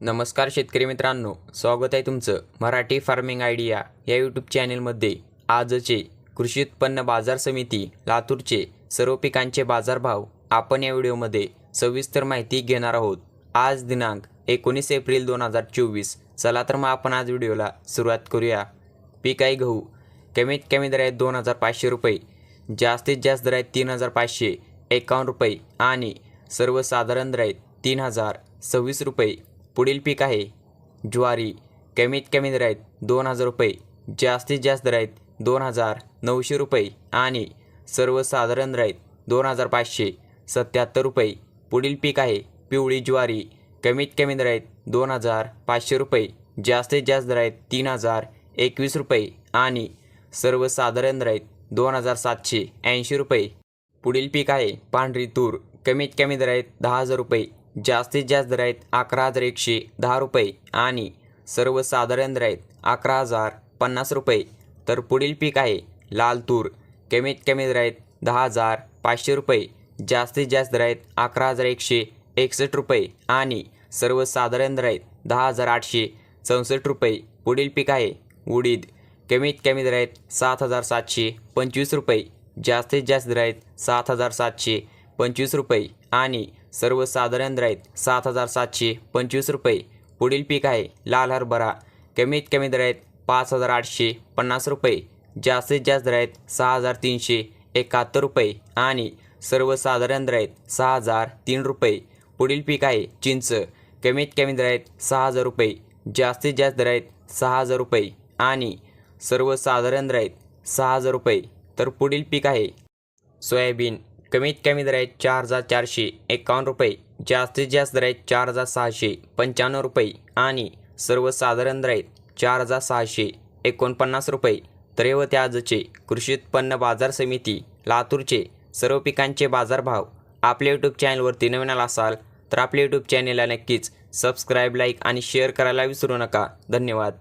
नमस्कार शेतकरी मित्रांनो स्वागत आहे तुमचं मराठी फार्मिंग आयडिया या यूट्यूब चॅनेलमध्ये आजचे कृषी उत्पन्न बाजार समिती लातूरचे सर्व पिकांचे बाजारभाव आपण या व्हिडिओमध्ये सविस्तर माहिती घेणार आहोत. आज दिनांक एकोणीस एप्रिल दोन हजार चोवीस. चला तर मग आपण आज व्हिडिओला सुरुवात करूया. पीक आहे गहू कमीत कमी दर आहेत दोन हजार पाचशे रुपये जास्तीत जास्त दर आहेत तीन हजार पाचशे एकावन्न रुपये आणि सर्वसाधारण दर आहेत तीन हजार सव्वीस रुपये. पुढील पीक आहे. ज्वारी कमीत कमी दर आहेत दोन हजार रुपये जास्तीत जास्त दर आहेत दोन हजार नऊशे रुपये आणि सर्वसाधारण दर आहेत दोन हजार पाचशे सत्याहत्तर रुपये. पुढील पीक आहे पिवळी ज्वारी कमीत कमी दर आहेत दोन हजार पाचशे रुपये जास्तीत जास्त दर आहेत तीन हजार एकवीस रुपये आणि सर्वसाधारण दर आहेत दोन हजार सातशे ऐंशी रुपये. पुढील पीक आहे पांढरी तूर कमीत कमी दर आहेत दहा हजार रुपये. जास्तीत जास्त दर आहेत अकरा हजार एकशे दहा रुपये आणि सर्वसाधारण दर आहेत अकरा हजार पन्नास रुपये. तर पुढील पीक आहे लाल तूर. कमीत कमी दर आहेत दहा हजार पाचशे रुपये. जास्तीत जास्त दर आहेत अकरा हजार एकशे एकसष्ट रुपये आणि सर्वसाधारण दर आहेत दहा हजार आठशे चौसष्ट रुपये. पुढील पीक आहे उडीद. कमीत कमी दर आहेत सात हजार सातशे पंचवीस रुपये. जास्तीत जास्त दर आहेत सात हजार सातशे पंचवीस रुपये आणि सर्वसाधारण दर आहेत सात हजार सातशे पंचवीस रुपये. पुढील पीक आहे लाल हरभरा. कमीत कमी दर पाच हजार आठशे पन्नास रुपये. जास्तीत जास्त दर आहेत सहा हजार तीनशे एकाहत्तर रुपये आणि सर्वसाधारण दर आहेत सहा हजार तीन रुपये. पुढील पीक आहे चिंच. कमीत कमी दर सहा हजार रुपये. जास्तीत जास्त दर आहेत सहा हजार रुपये आणि सर्वसाधारण दर आहेत सहा हजार रुपये. तर पुढील पीक आहे सोयाबीन. कमीत कमी दर आहे चार हजार चारशे एकावन्न रुपये जास्तीत जास्त दर आहेत चार हजार सहाशे पंच्याण्णव रुपये आणि सर्वसाधारण दर आहेत चार हजार सहाशे एकोणपन्नास रुपये. तर आजचे कृषी उत्पन्न बाजार समिती लातूरचे सर्व पिकांचे बाजारभाव. आपल्या यूट्यूब चॅनलवरती नवीन आला असाल तर आपल्या यूट्यूब चॅनेलला नक्कीच सबस्क्राईब लाईक आणि शेअर करायला विसरू नका. धन्यवाद.